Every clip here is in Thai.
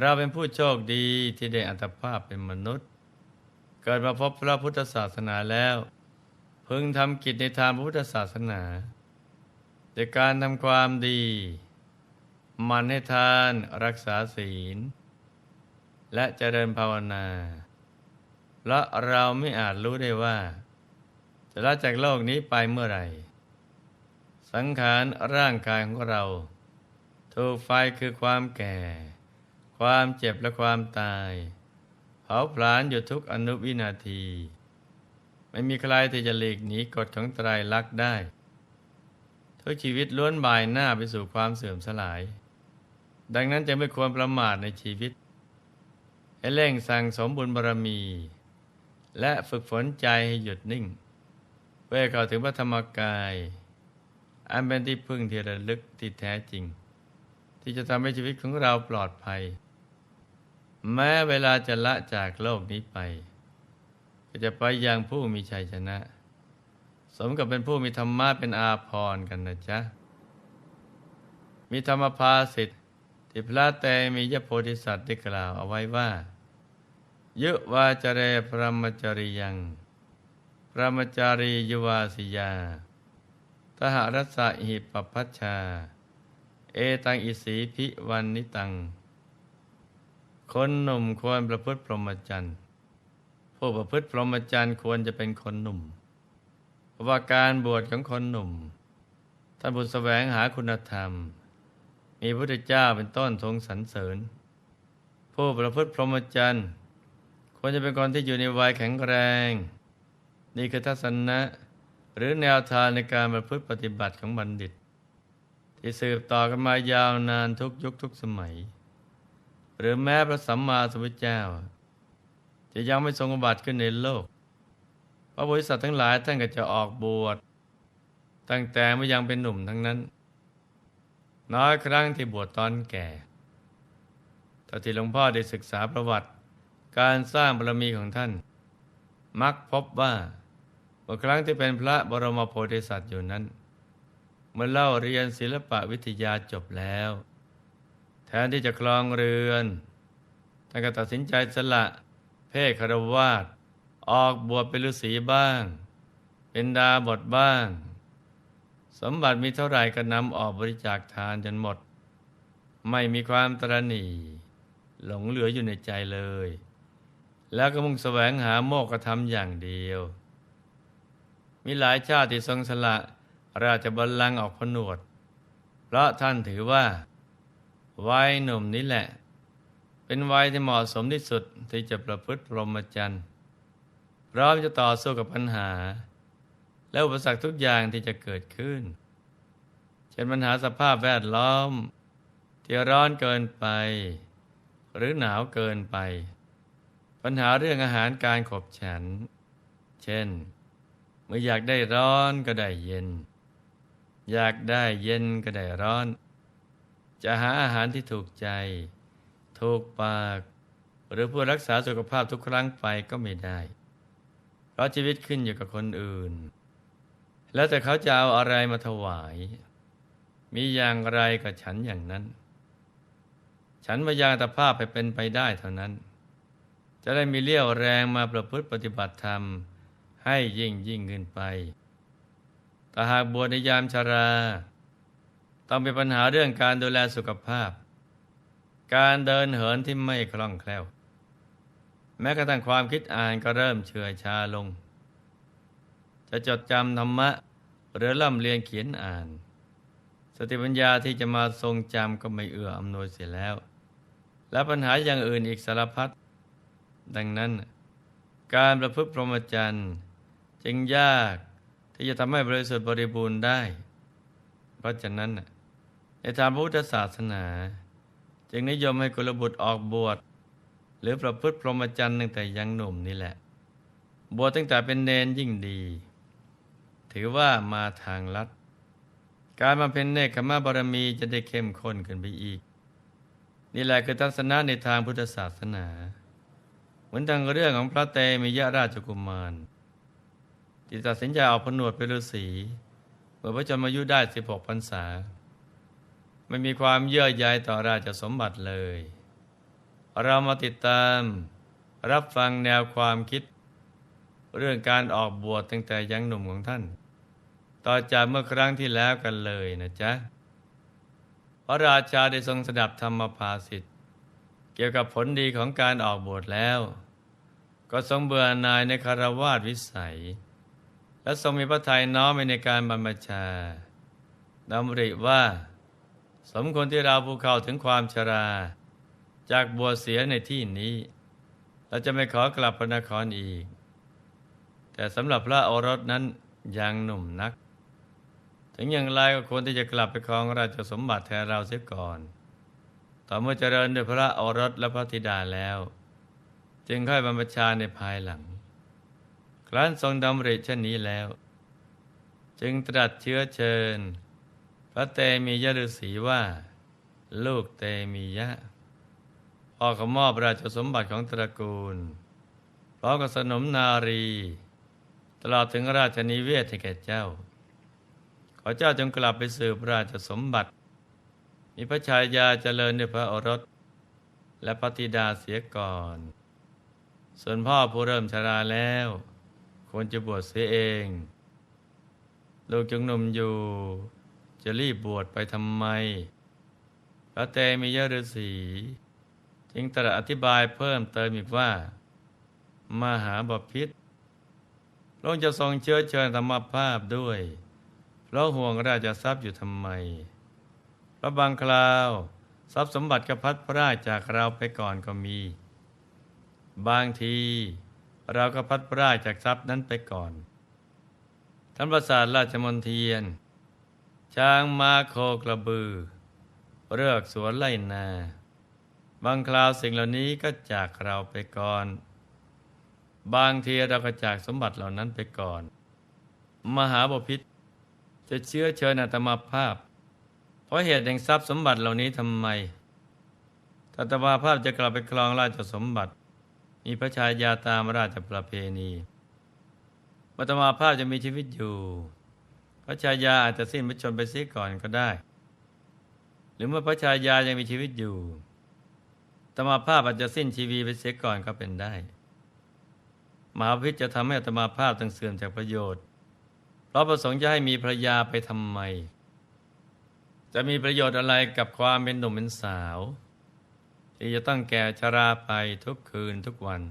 เราเป็นผู้โชคดีที่ได้อัตภาพเป็นมนุษย์ เกิดมาพบพระพุทธศาสนาแล้ว พึงทำกิจในทางพุทธศาสนาโดยการทำความดี มันให้ทานรักษาศีล และเจริญภาวนา และเราไม่อาจรู้ได้ว่า จะละจากโลกนี้ไปเมื่อไหร่ สังขารร่างกายของเรา ถูกไฟคือความแก่ ความเจ็บและความตายเผาผลาญอยู่ทุกอนุวินาที ไม่มีใครที่จะหลีกหนีกฎของไตรลักษณ์ได้ ทุกชีวิตล้วนบ่ายหน้าไปสู่ความเสื่อมสลาย ดังนั้นจะไม่ควรประมาทในชีวิตให้เร่งสั่งสมบุญบารมี และฝึกฝนใจให้หยุดนิ่ง เพื่อเข้าถึงพระธรรมกาย อันเป็นที่พึ่งที่ระลึกที่แท้จริง ที่จะทำให้ชีวิตของเราปลอดภัย แม้เวลาจะละจากโลกนี้ไป ก็จะไปย่างผู้มีชัยชนะ สมกับเป็นผู้มีธรรมะเป็นอาภรณ์กันนะจ๊ะ มีธรรมภาสิทธิ์ที่พระเตมียโพธิสัตว์ได้กล่าวเอาไว้ว่ายุวาจเรพรมจริยัง พรมจารียุวาสิยา ทหรสสะหิปปัชชา เอตังอิสีพิวันนิตัง คนหนุ่มควรประพฤติพรหมจรรย์ผู้ประพฤติพรหมจรรย์ควรจะเป็นคนหนุ่ม เพราะว่าการบวชของคนหนุ่มท่านบุตรแสวงหาคุณธรรม มีพระพุทธเจ้าเป็นต้นทรงสรรเสริญ ผู้ประพฤติพรหมจรรย์ควรจะเป็นคนที่อยู่ในวัยแข็งแรง นี่คือทัศนะ หรือแนวทางในการประพฤติปฏิบัติของบัณฑิต ที่สืบต่อกันมายาวนานทุกยุคทุกสมัย หรือแม้พระสัมมาสัมพุทธเจ้า จะยังไม่ทรงอุบัติขึ้นในโลก พระบริษัททั้งหลายท่านก็จะออกบวชตั้งแต่เมื่อยังเป็นหนุ่มทั้งนั้น น้อยครั้งที่บวชตอนแก่แต่ที่หลวงพ่อได้ศึกษาประวัติ การสร้างบารมีของท่าน มักพบว่าเมื่อครั้งที่เป็นพระบรมโพธิสัตว์อยู่นั้น เมื่อเล่าเรียนศิลปะวิทยาจบแล้ว แทนที่จะคลองเรือนท่านก็ตัดสินใจสละเพศคารวาสออกบวชเป็นฤาษีบ้าง เป็นดาบทบ้าง สมบัติมีเท่าไหร่ก็นำออกบริจาคทานจนหมด ไม่มีความตรณีหลงเหลืออยู่ในใจเลย แล้วก็มุ่งแสวงหาโมกขธรรมอย่างเดียว มีหลายชาติที่ทรงสละราชบัลลังก์ออกผนวด เพราะท่านถือว่า วัยหนุ่มนี้แหละ เป็นวัยที่เหมาะสมที่สุดที่จะประพฤติพรหมจรรย์พร้อมจะต่อสู้กับปัญหา และอุปสรรคทุกอย่างที่จะเกิดขึ้น เช่นปัญหาสภาพแวดล้อม ที่ร้อนเกินไป หรือหนาวเกินไป ปัญหาเรื่องอาหารการขบฉัน เช่น เมื่ออยากได้ร้อนก็ได้เย็น อยากได้เย็นก็ได้ร้อน จะหาอาหารที่ถูกใจ ถูกปาก หรือเพื่อรักษาสุขภาพทุกครั้งไปก็ไม่ได้ เพราะชีวิตขึ้นอยู่กับคนอื่น แล้วแต่เขาจะเอาอะไรมาถวาย มีอย่างไรกับฉันอย่างนั้น ฉันมายางตภาพไปเป็นไปได้เท่านั้น จะได้มีเลี้ยวแรงมาประพฤติปฏิบัติธรรม ให้ยิ่งยิ่งขึ้นไปแต่หากบวชในยามชารา ต้องเป็นปัญหาเรื่องการดูแลสุขภาพ การเดินเหินที่ไม่คล่องแคล่ว แม้กระทั่งความคิดอ่านก็เริ่มเฉื่อยชาลง จะจดจำธรรมะ หรือล่ำเรียนเขียนอ่าน สติปัญญาที่จะมาทรงจำก็ไม่เอื้ออำนวยเสียแล้ว และปัญหาอย่างอื่นอีกสารพัดดังนั้น การประพฤติพรหมจรรย์จึงยากที่จะทำให้บริสุทธิ์บริบูรณ์ได้ เพราะฉะนั้น ในทางพุทธศาสนา จึงนิยมให้กุลบุตรออกบวชหรือประพฤติพรหมจรรย์ตั้งแต่ยังหนุ่มนี่แหละ บวชตั้งแต่เป็นเนนยิ่งดี ถือว่ามาทางลัด การมาเป็นเนคขมาบารมีจะได้เข้มข้นขึ้นไปอีก นี่แหละคือทัศนะในทางพุทธศาสนา เหมือนทางเรื่องของพระเตมียราชกุมารที่ตัดสินใจออกผนวดเป็นฤาษีเมื่อพระชนมายุได้ 16พรรษา ไม่มีความเยื่อใยต่อราชสมบัติเลย เรามาติดตามรับฟังแนวความคิด เรื่องการออกบวชตั้งแต่ยังหนุ่มของท่าน ต่อจากเมื่อครั้งที่แล้วกันเลยนะจ๊ะ พระราชาได้ทรงสดับธรรมภาสิทธิ์เกี่ยวกับผลดีของการออกบวชแล้ว ก็ทรงเบื่อหน่ายในคารวาสวิสัย และทรงมีพระทัยน้อมไปในการบรรพชาดำริว่า สมควรที่เราผู้เข้าถึงความชรา จากบวชเสียในที่นี้ เราจะไม่ขอกลับพระนครอีก แต่สำหรับพระโอรสนั้นยังหนุ่มนัก ถึงอย่างไรก็ควรที่จะกลับไปครองราชสมบัติแทนเราเสียก่อน ต่อเมื่อเจริญด้วยพระโอรสและพระธิดาแล้ว จึงค่อยบรรพชาในภายหลัง ครั้นทรงดำริเช่นนี้แล้ว จึงตรัสเชื้อเชิญ ระเตมียฤษีว่า ลูกเตมียะพ่อขมอบราชสมบัติของตระกูลพร้อมกับสนมนารี ตลอดถึงราชนิเวศให้แก่เจ้า ขอเจ้าจงกลับไปสืบราชสมบัติ มีพระชายาเจริญด้วยพระโอรส และพระธิดาเสียก่อน ส่วนพ่อผู้เริ่มชราแล้ว ควรจะบวชเสียเอง ลูกจงหนุ่มอยู่ จะรีบบวชไปทำไม พระเตมียฤษีจึงตรัสอธิบายเพิ่มเติมอีกว่า มหาบพิษพระองค์จะทรงเชื้อเชิญธรรมภาพด้วยเพราะห่วงราชทรัพย์อยู่ทำไม พระบางคราว ทรัพย์สมบัติกระพัดพระราชจากเราไปก่อนก็มี บางที เราก็พัดพระราชจากทรัพย์นั้นไปก่อนท่านประสาทราชมนเทียน ช้างมาโคกระบือ เลือกสวนไล่นา บางคราวสิ่งเหล่านี้ก็จากเราไปก่อน บางทีเราก็จากสมบัติเหล่านั้นไปก่อน มหาบพิษจะเชื้อเชิญอาตมาภาพ เพราะเหตุแห่งทรัพย์สมบัติเหล่านี้ทำไมอาตมาภาพจะกลับไปครองราชสมบัติ มีพระชายาตามราชประเพณีอาตมาภาพจะมีชีวิตอยู่ พระชายาอาจจะสิ้นพระชนไปเสียก่อนก็ได้ หรือเมื่อพระชายายังมีชีวิตอยู่ตมาภาพอาจจะสิ้นชีวีไปเสียก่อนก็เป็นได้มหาพิษจะทำให้อาตมาภาพต้องเสื่อมจากประโยชน์ เพราะประสงค์จะให้มีภรรยาไปทำไม จะมีประโยชน์อะไรกับความเป็นหนุ่มเป็นสาว ที่จะต้องแก่ชราไปทุกคืนทุกวัน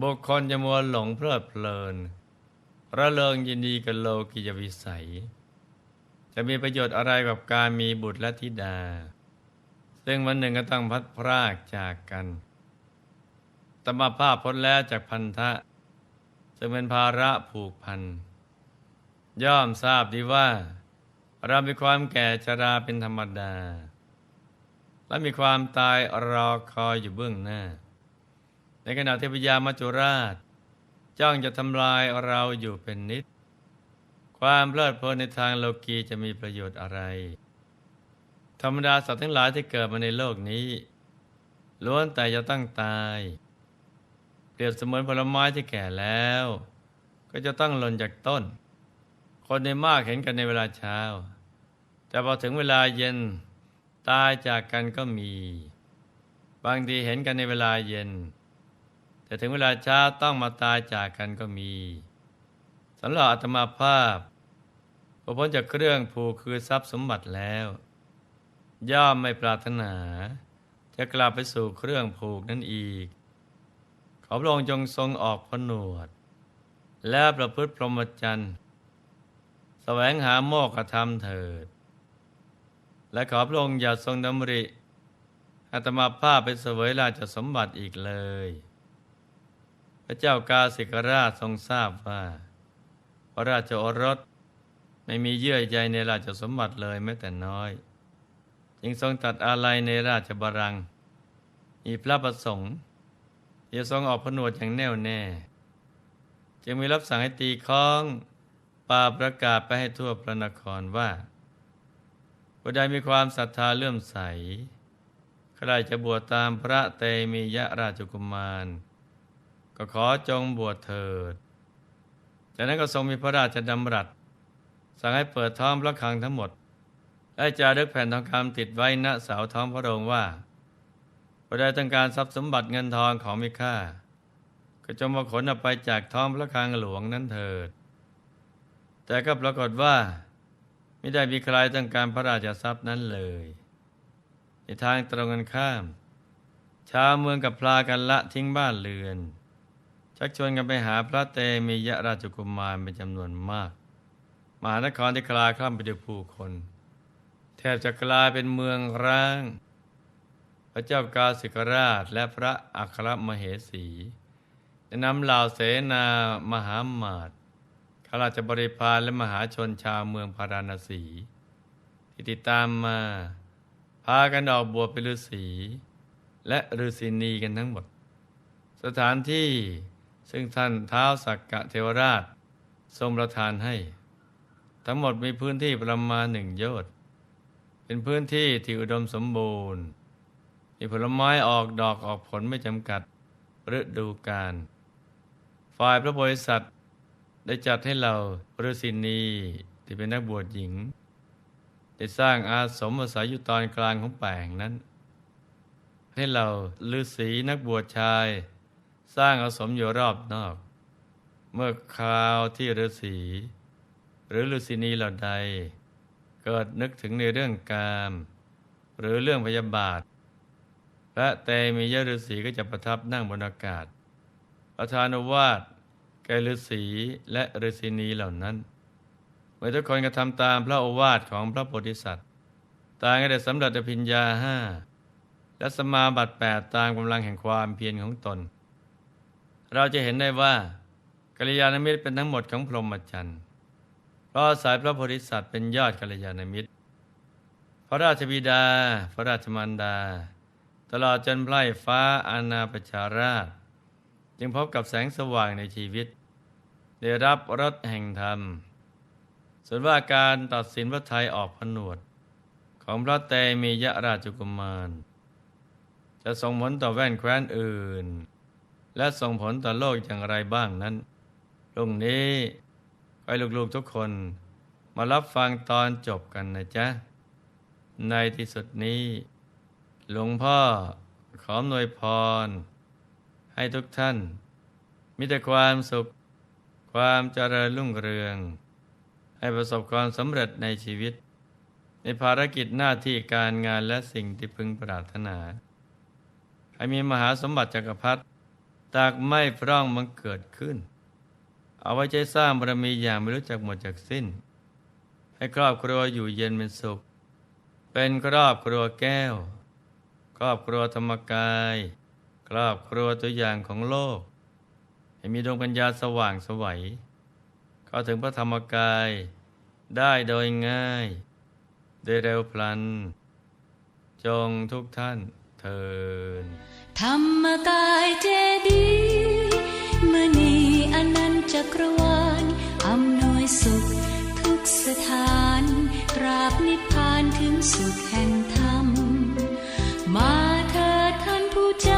บุคคลจะมัวหลงเพลิดเพลิน ระเริงยินดีกับโลกิยวิสัย จะมีประโยชน์อะไรกับการมีบุตรและธิดา ซึ่งวันหนึ่งก็ต้องพัดพรากจากกันตมาภาพพ้นแล้วจากพันธะจะเป็นภาระผูกพัน ย่อมทราบดีว่า เรามีความแก่ชราเป็นธรรมดา และมีความตายรอคอยอยู่เบื้องหน้า ในขณะที่พญามัจจุราช จ้องจะทำลายเราอยู่เป็นนิด ความเพลิดเพลินในทางโลกีจะมีประโยชน์อะไร ธรรมดาสัตว์ทั้งหลายที่เกิดมาในโลกนี้ล้วนแต่จะต้องตาย เปรียบเสมือนผลไม้ที่แก่แล้ว ก็จะต้องหล่นจากต้น คนในมากเห็นกันในเวลาเช้า แต่พอถึงเวลาเย็นตายจากกันก็มี บางทีเห็นกันในเวลาเย็น แต่ถึงเวลาช้าต้องมาตายจากกันก็มีสำหรับอาตมาภาพพอพ้นจากเครื่องผูกคือทรัพย์สมบัติแล้ว ย่อมไม่ปรารถนา จะกลับไปสู่เครื่องผูกนั้นอีก ขอพระองค์จงทรงออกผนวด และประพฤติพรหมจรรย์แสวงหาโมกขธรรมเถิด และขอพระองค์อย่าทรงดำริอาตมาภาพไปเสวยราชสมบัติอีกเลย พระเจ้ากาสิกราชทรงทราบว่า พระราชโอรสไม่มีเยื่อใยในราชสมบัติเลยแม้แต่น้อย จึงทรงตัดอาลัยในราชบารังก์มีพระประสงค์จะทรงออกผนวดอย่างแน่วแน่ จึงมีรับสั่งให้ตีค้องปาประกาศไปให้ทั่วพระนครว่าผู้ใดมีความศรัทธาเลื่อมใส ใครจะบวชตามพระเตมียะราชกุมาร ก็ขอจงบวชเถิด จากนั้นก็ทรงมีพระราชดำรัส สั่งให้เปิดท้องพระคลังทั้งหมดและจารึกแผ่นทองคำติดไว้ณเสาท้องพระโรงว่าผู้ใดต้องการทรัพย์สมบัติเงินทองของมีค่า ก็จงมาขนออกไปจากท้องพระคลังหลวงนั้นเถิด แต่ก็ปรากฏว่า ไม่ได้มีใครต้องการพระราชทรัพย์นั้นเลย ในทางตรงกันข้าม ชาวเมืองกับพลากันละทิ้งบ้านเรือน ชักชวนกันไปหาพระเตมียราชกุมารเป็นจำนวนมาก มหานครที่คลาคล่ำไปด้วยผู้คน แทบจะกลายเป็นเมืองร้าง พระเจ้ากาสิกราชและพระอัครมเหสีได้นำเหล่าเสนามหามาตข้าราชบริพารและมหาชนชาวเมืองพาราณสี ที่ติดตามมา พากันออกบวชเป็นฤาษีและฤาษีนีกันทั้งหมด สถานที่ ซึ่งท่านเท้าสักกะเทวราช ทรงประทานให้ ทั้งหมดมีพื้นที่ประมาณหนึ่งโยชน์เป็นพื้นที่ที่อุดมสมบูรณ์ มีผลไม้ออกดอกออกผลไม่จำกัดฤดูกาลฝ่ายพระบริษัทได้จัดให้เราฤาษีนีที่เป็นนักบวชหญิง ได้สร้างอาสมอาศัยอยู่ตอนกลางของแปลงนั้น ให้เราฤาษีนักบวชชาย สร้างอาสมอยู่รอบนอก เมื่อคราวที่ฤาษีหรือฤาษีนีเหล่าใด เกิดนึกถึงในเรื่องกาม หรือเรื่องพยาบาทพระเตมียฤาษีก็จะประทับนั่งบนอากาศ ประทานอวาทแก่ฤาษีและฤาษีนีเหล่านั้นเมื่อทุกคนกระทำตามพระโอวาทของพระโพธิสัตว์ ต่างก็ได้สำเร็จอภิญญาห้าและสมาบัติแปดตามกำลังแห่งความเพียรของตน เราจะเห็นได้ว่ากัลยาณมิตรเป็นทั้งหมดของพรหมจรรย์เพราะอายพระโพธิสัตว์เป็นยอดกัลยาณมิตร พระราชบิดา พระราชมารดา ตลอดจนไพร่ฟ้าอาณาประชาราช จึงพบกับแสงสว่างในชีวิต ได้รับรสแห่งธรรม ส่วนว่าการตัดสินพระไทยออกผนวด ของพระเตมียราชกุมาร จะส่งผลต่อแว่นแคว้นอื่น และส่งผลต่อโลกอย่างไรบ้างนั้นพรุ่งนี้ให้ลูกๆทุกคนมารับฟังตอนจบกันนะจ๊ะ ในที่สุดนี้ หลวงพ่อขออนวยพร ให้ทุกท่าน มีแต่ความสุข ความเจริญรุ่งเรือง ให้ประสบความสำเร็จในชีวิต ในภารกิจหน้าที่การงานและสิ่งที่พึงปรารถนา ให้มีมหาสมบัติจักรพรรดิ ตากไม่พร่องมังเกิดขึ้น เอาไว้ใจสร้างบารมีอย่างไม่รู้จักหมดจากสิ้น ให้ครอบครัวอยู่เย็นเป็นสุข เป็นครอบครัวแก้ว ครอบครัวธรรมกาย ครอบครัวตัวอย่างของโลก ให้มีดวงปัญญาสว่างสวัยเข้าถึงพระธรรมกายได้โดยง่าย ได้เร็วพลัน จงทุกท่าน ทินธรรมกายเจดีมณีอนันจักรวาลอำนวยสุขทุกสถานตราบนิพพานถึงสุขแห่งธรรม มาเถิดท่านผู้ใจ